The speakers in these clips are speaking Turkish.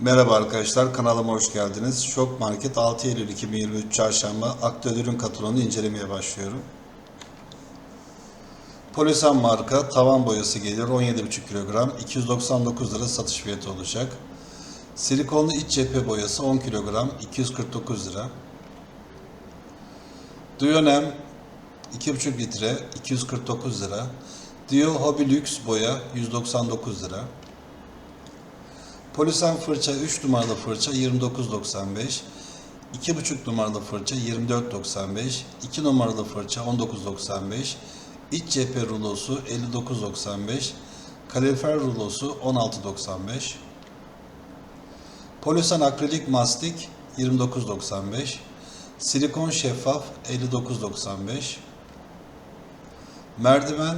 Merhaba arkadaşlar, kanalıma hoş geldiniz. Şok Market 6 Eylül 2023 Çarşamba aktüel ürün katalogunu incelemeye başlıyorum. Polisan marka tavan boyası geliyor 17,5 kilogram 299 lira satış fiyatı olacak. Silikonlu iç cephe boyası 10 kilogram 249 lira. Duyonem 2,5 litre 249 lira. Dio Hobby Lux boya 199 lira. Polisan fırça 3 numaralı fırça 29.95. 2,5 numaralı fırça 24.95. 2 numaralı fırça 19.95. İç cephe rulosu 59.95. Kalorifer rulosu 16.95. Polisan akrilik mastik 29.95. Silikon şeffaf 59.95. Merdiven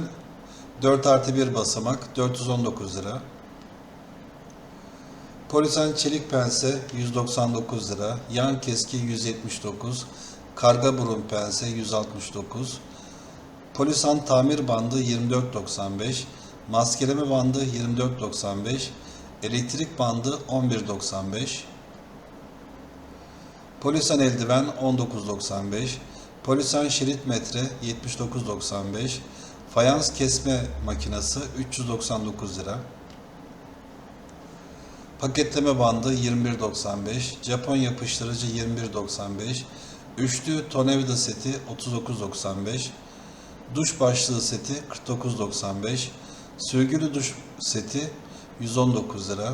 4 artı 1 basamak 419 lira. Polisan çelik pense 199 lira, yan keski 179, karga burun pense 169, Polisan tamir bandı 24.95, maskeleme bandı 24.95, elektrik bandı 11.95, Polisan eldiven 19.95, Polisan şerit metre 79.95, fayans kesme makinesi 399 lira. Paketleme bandı 21.95, Japon yapıştırıcı 21.95, üçlü tornavida seti 39.95, duş başlığı seti 49.95, sürgülü duş seti 119 lira,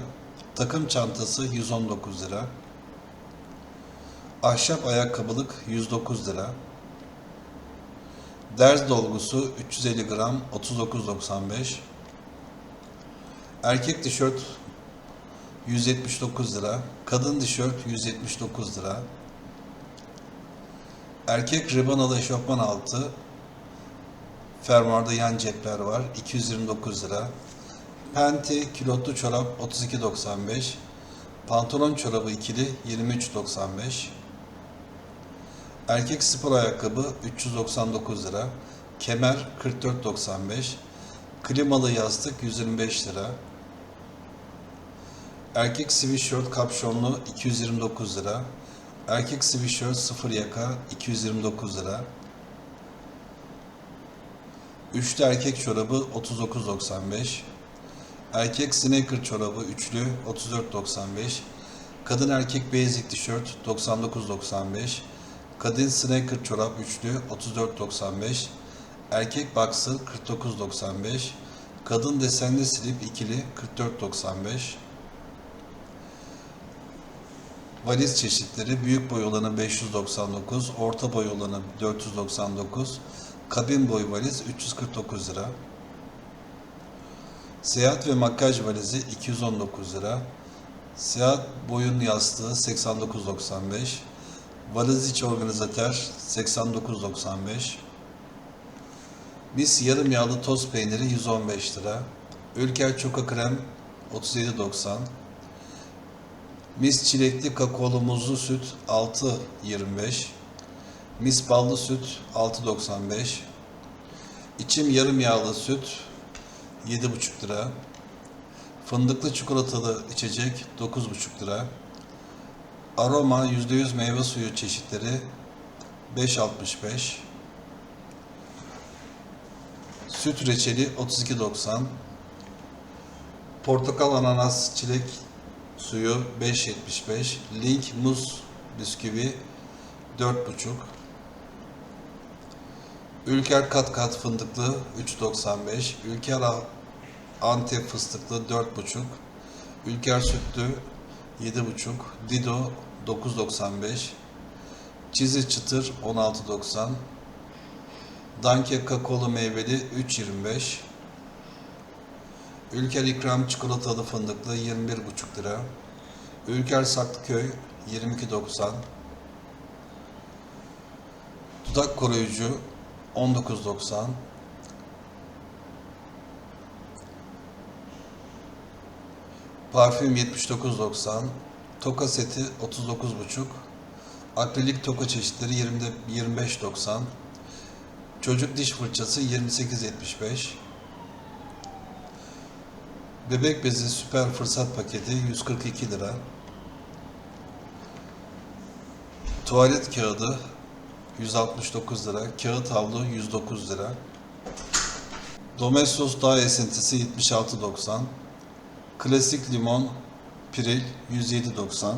takım çantası 119 lira, ahşap ayakkabılık 109 lira, derz dolgusu 350 gram 39.95, erkek tişört 179 lira. Kadın tişört 179 lira. Erkek ribanalı eşofman altı. Fermuarda yan cepler var. 229 lira. Penti kilotlu çorap 32.95. Pantolon çorabı ikili 23.95. Erkek spor ayakkabı 399 lira. Kemer 44.95. Klimalı yastık 125 lira. Erkek sweatshirt kapşonlu 229 lira. Erkek sweatshirt sıfır yaka 229 lira. Üçlü erkek çorabı 39.95. Erkek sneaker çorabı üçlü 34.95. Kadın erkek basic tişört 99.95. Kadın sneaker çorap üçlü 34.95. Erkek boxer 49.95. Kadın desenli slip ikili 44.95. Valiz çeşitleri büyük boy olanı 599, orta boy olanı 499, kabin boy valiz 349 lira. Seyahat ve makyaj valizi 219 lira. Seyahat boyun yastığı 89.95. Valiz iç organizatör 89.95. Mis yarım yağlı toz peyniri 115 lira. Ülker çoka krem 37.90. Mis çilekli kakaolu muzlu süt 6.25. Mis ballı süt 6.95. İçim yarım yağlı süt 7.5 lira. Fındıklı çikolatalı içecek 9.5 lira. Aroma %100 meyve suyu çeşitleri 5.65. Süt reçeli 32.90. Portakal, ananas, çilek suyu 5.75. Link muz bisküvi 4.5. Ülker kat kat fındıklı 3.95. Ülker Antep fıstıklı 4.5. Ülker sütlü 7.5. Dido 9.95. Çizi çıtır 16.90. Danke kakaolu meyveli 3.25. Ülker İkram çikolatalı fındıklı 21,5 lira. Ülker Saklıköy 22.90. Dudak koruyucu 19.90. Parfüm 79.90. Toka seti 39.5. Akrilik toka çeşitleri 20 25.90. Çocuk diş fırçası 28.75. Bebek bezi süper fırsat paketi 142 lira. Tuvalet kağıdı 169 lira. Kağıt havlu 109 lira. Domestos dağ esintisi 76.90. Klasik limon piril 107.90.